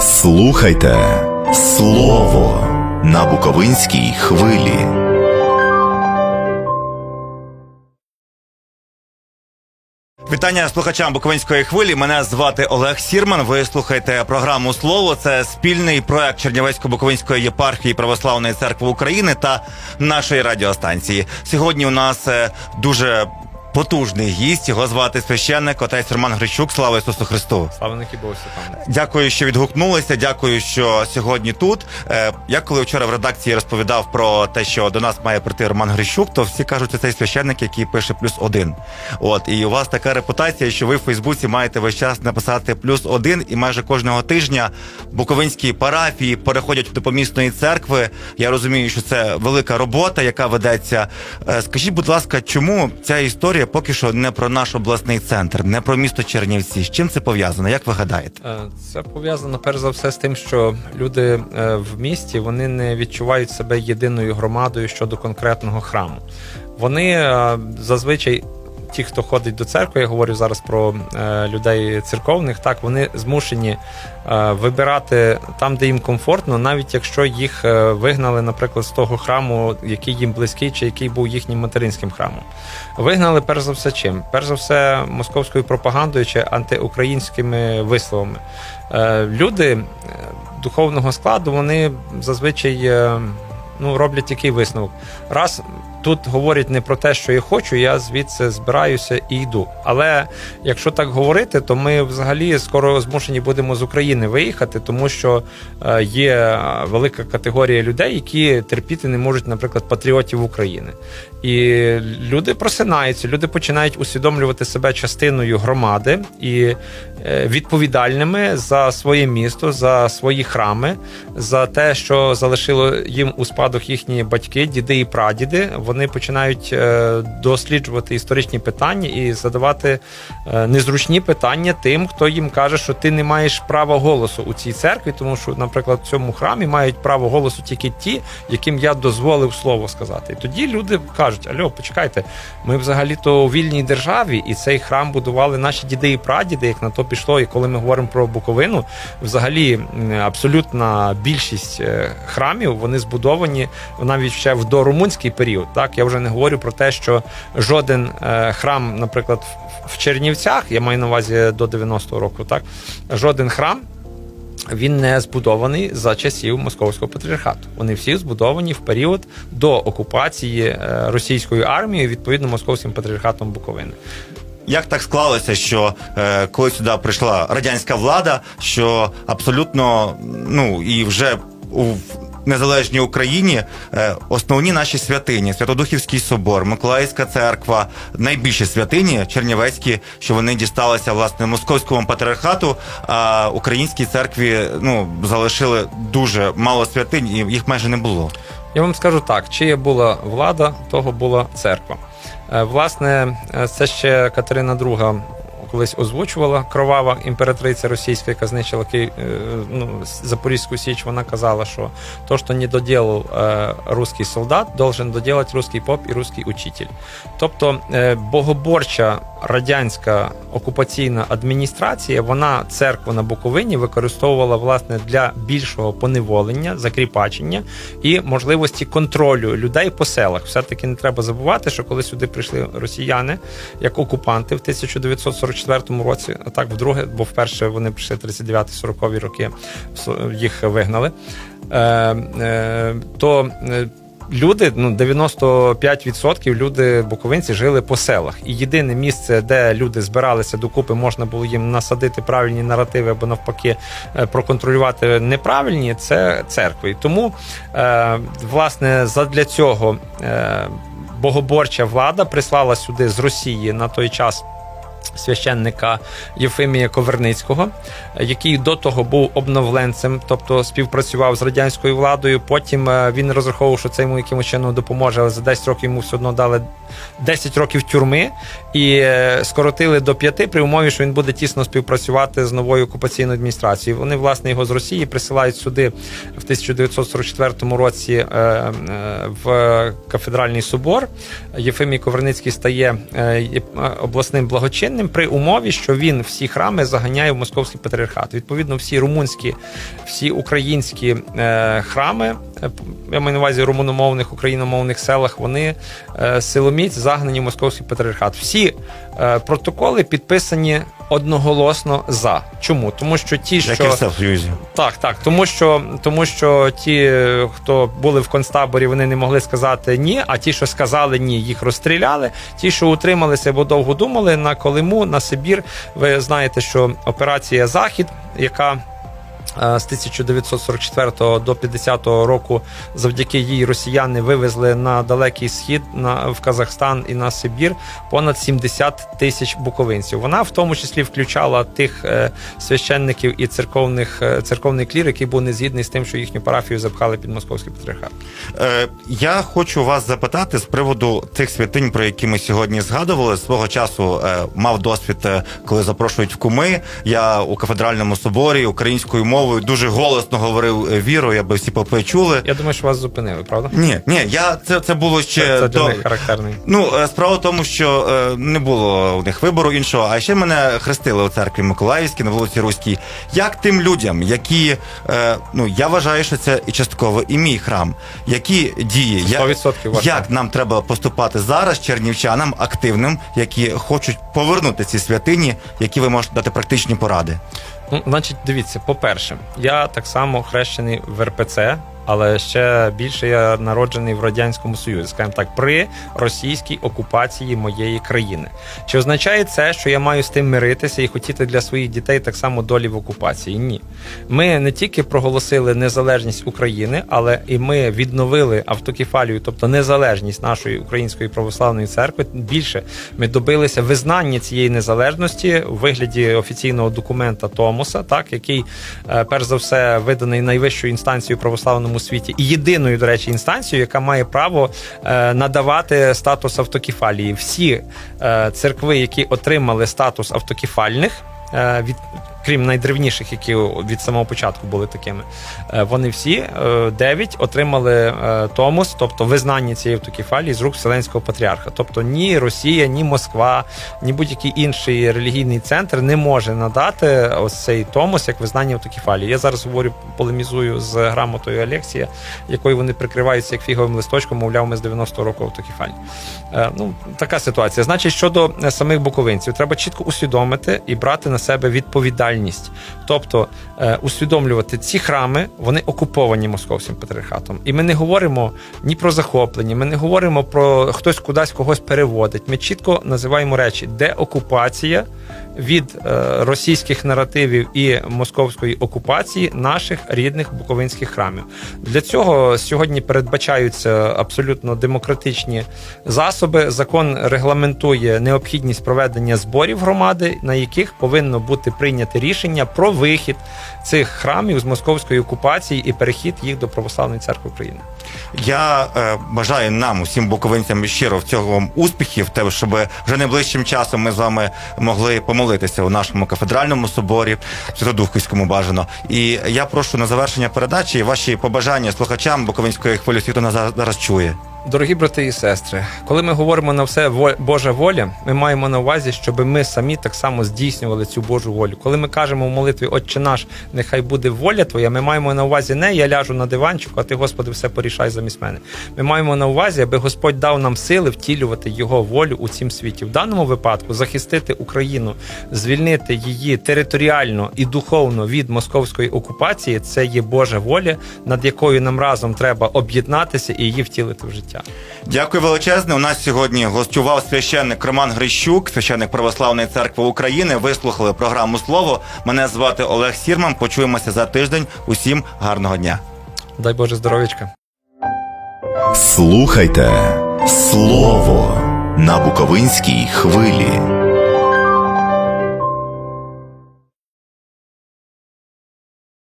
Слухайте Слово на Буковинській хвилі. Вітання слухачам Буковинської хвилі. Мене звати Олег Сірман. Ви слухаєте програму Слово. Це спільний проект Чернівецько-Буковинської єпархії Православної церкви України та нашої радіостанції. Сьогодні у нас е, дуже потужний гість. Його звати священник отець Роман Грищук. Слава Ісусу Христу! Слава Богу там. Дякую, що відгукнулися. Дякую, що сьогодні тут. Е, Я коли вчора в редакції розповідав про те, що до нас має прийти Роман Грищук, то всі кажуть, що цей священник, який пише плюс один. От і у вас така репутація, що ви в Фейсбуці маєте весь час написати плюс один, і майже кожного тижня буковинські парафії переходять до помісної церкви. Я розумію, що це велика робота, яка ведеться. Е, Скажіть, будь ласка, чому ця історія поки що не про наш обласний центр, не про місто Чернівці? З чим це пов'язано? Як ви гадаєте? Е, Це пов'язано перш за все з тим, що люди е, в місті вони не відчувають себе єдиною громадою щодо конкретного храму. Вони е, зазвичай. Ті, хто ходить до церкви, я говорю зараз про е, людей церковних, так вони змушені е, вибирати там, де їм комфортно, навіть якщо їх е, вигнали, наприклад, з того храму, який їм близький, чи який був їхнім материнським храмом. Вигнали перш за все чим? Перш за все, московською пропагандою чи антиукраїнськими висловами. Люди духовного складу вони зазвичай ну, роблять який висновок. Раз тут говорять не про те, що я хочу, я звідси збираюся і йду. Але якщо так говорити, то ми взагалі скоро змушені будемо з України виїхати, тому що е, є велика категорія людей, які терпіти не можуть, наприклад, патріотів України. І люди просинаються, люди починають усвідомлювати себе частиною громади і е, відповідальними за своє місто, за свої храми, за те, що залишило їм у спадок їхні батьки, діди і прадіди. Вони починають е, досліджувати історичні питання і задавати е, незручні питання тим, хто їм каже, що ти не маєш права голосу у цій церкві, тому що, наприклад, в цьому храмі мають право голосу тільки ті, яким я дозволив слово сказати. І тоді люди кажуть: Альо, почекайте, ми взагалі-то у вільній державі, і цей храм будували наші діди і прадіди, як на то пішло. І коли ми говоримо про Буковину, взагалі абсолютна більшість е, храмів вони збудовані навіть ще в дорумунський період. Так я вже не говорю про те, що жоден е, храм, наприклад, в- в Чернівцях, я маю на увазі до 90-го року, так жоден храм. Він не збудований за часів московського патріархату. Вони всі збудовані в період до окупації е, російською армією, відповідно московським патріархатом Буковини. Як так склалося, що е, коли сюди прийшла радянська влада, що абсолютно ну і вже у незалежній Україні е, основні наші святині, Святодухівський собор, Миколаївська церква, найбільші святині чернівецькі, що вони дісталися власне московському патріархату, а українській церкві ну залишили дуже мало святинь, і їх майже не було. Я вам скажу так: чия була влада, того була церква. Е, Власне, е, це ще Катерина II колись озвучувала кровава імператриця російська, яка знищила Ки... е, ну, Запорізьку Січ. Вона казала, що то, що не доділав е, русський солдат, должен доділати русський поп і русський учитель. Тобто е, богоборча радянська окупаційна адміністрація, вона церкву на Буковині використовувала власне для більшого поневолення, закріпачення і можливості контролю людей по селах. Все таки не треба забувати, що коли сюди прийшли росіяни як окупанти в 1944 році, а так вдруге, бо вперше вони прийшли 39-40 роки, їх вигнали. Е, е, то е, Люди, ну 95% люди буковинці жили по селах, і єдине місце, де люди збиралися докупи, можна було їм насадити правильні наративи або навпаки проконтролювати неправильні, це церкви. І тому власне задля цього богоборча влада прислала сюди з Росії на той час священника Єфимія Коверницького, який до того був обновленцем, тобто співпрацював з радянською владою. Потім е, він розраховував, що це йому якимось чином допоможе, але за 10 років йому все одно дали 10 років тюрми і е, скоротили до 5 при умові, що він буде тісно співпрацювати з новою окупаційною адміністрацією. Вони власне його з Росії присилають сюди в 1944 році е, е, в кафедральний собор. Єфимій Коверницький стає обласним благочинним при умові, що він всі храми заганяє в московський патріархат. Відповідно, всі румунські, всі українські храми, я маю на увазі румуномовних, україномовних селах, вони е, силоміць загнані в московський патріархат. Всі е, протоколи підписані одноголосно за. Чому? Тому що ті, що Як і в Союзі. так, так, тому що тому що ті, е, хто були в концтаборі, вони не могли сказати ні. А ті, що сказали ні, їх розстріляли. Ті, що утрималися, бо довго думали на Колиму, на Сибір. Ви знаєте, що операція Захід, яка е, з 1944 до 50 року завдяки їй росіяни вивезли на далекий схід на в Казахстан і на Сибір понад 70 тисяч буковинців. Вона в тому числі включала тих е, священників і церковних е, церковний клір, який був не згідний з тим, що їхню парафію запхали під московський патріархат. Е, я хочу вас запитати з приводу тих святинь, про які ми сьогодні згадували. Свого часу е, мав досвід, е, коли запрошують в куми. Я у кафедральному соборі українською мовою дуже голосно говорив е, віру, аби всі попи чули. Я думаю, що вас зупинили, правда? Ні, ні, я це, це було ще Це, це для до, них характерний. Ну, е, справа в тому, що е, не було у них вибору іншого, а ще мене хрестили у церкві Миколаївській на вулиці Руській. Як тим людям, які е, ну я вважаю, що це і частково і мій храм, які дії, я- 100% ваш як нам треба поступати зараз чернівчанам активним, які хочуть повернути ці святині, які ви можете дати практичні поради. Ну, значить, дивіться, по-перше, я так само хрещений в РПЦ, але ще більше я народжений в радянському союзі, скажімо так, при російській окупації моєї країни. Чи означає це, що я маю з тим миритися і хотіти для своїх дітей так само долі в окупації? Ні. Ми не тільки проголосили незалежність України, але і ми відновили автокефалію, тобто незалежність нашої української православної церкви. Більше ми добилися визнання цієї незалежності у вигляді офіційного документа Томоса, так який е, перш за все виданий найвищою інстанцією в православному світі і єдиною, до речі, інстанцією, яка має право е, надавати статус автокефалії. Всі е, церкви, які отримали статус автокефальних. Від крім найдревніших, які від самого початку були такими, е, вони всі е, дев'ять отримали е, томос, тобто визнання цієї автокефалії з рук Вселенського патріарха. Тобто ні Росія, ні Москва, ні будь-який інший релігійний центр не може надати ось цей томос як визнання автокефалії. Я зараз говорю, полемізую з грамотою Алексія, якою вони прикриваються як фіговим листочком, мовляв, ми з 90-го року автокефальні. Ну, така ситуація. Значить, щодо самих буковинців, треба чітко усвідомити і брати на себе відповідальність. Тобто е, усвідомлювати ці храми, вони окуповані московським патріархатом. І ми не говоримо ні про захоплення, ми не говоримо про хтось кудись когось переводить. Ми чітко називаємо речі, де окупація від е, російських наративів і московської окупації наших рідних буковинських храмів. Для цього сьогодні передбачаються абсолютно демократичні засоби. Закон регламентує необхідність проведення зборів громади, на яких повинно бути прийняте рішення про вихід цих храмів з московської окупації і перехід їх до православної церкви України. Я е, бажаю нам, усім буковинцям щиро в цього успіхів, те, щоб вже найближчим часом ми з вами могли помолитися у нашому кафедральному соборі, Святодухівському бажано. І я прошу на завершення передачі ваші побажання слухачам Буковинської хвилі світу нас зараз чує. Дорогі брати і сестри, коли ми говоримо на все Божа воля, ми маємо на увазі, щоб ми самі так само здійснювали цю Божу волю. Коли ми кажемо в молитві Отче наш, нехай буде воля Твоя, ми маємо на увазі не я ляжу на диванчику, а ти, Господи, все порішай замість мене. Ми маємо на увазі, аби Господь дав нам сили втілювати Його волю у цім світі. В даному випадку захистити Україну, звільнити її територіально і духовно від московської окупації. Це є Божа воля, над якою нам разом треба об'єднатися і її втілити в життя. Дякую величезне. У нас сьогодні гостював священник Роман Грищук, священник Православної церкви України. Ви слухали програму Слово. Мене звати Олег Сірман. Почуємося за тиждень. Усім гарного дня. Дай Боже здоров'ячка. Слухайте Слово на Буковинській хвилі.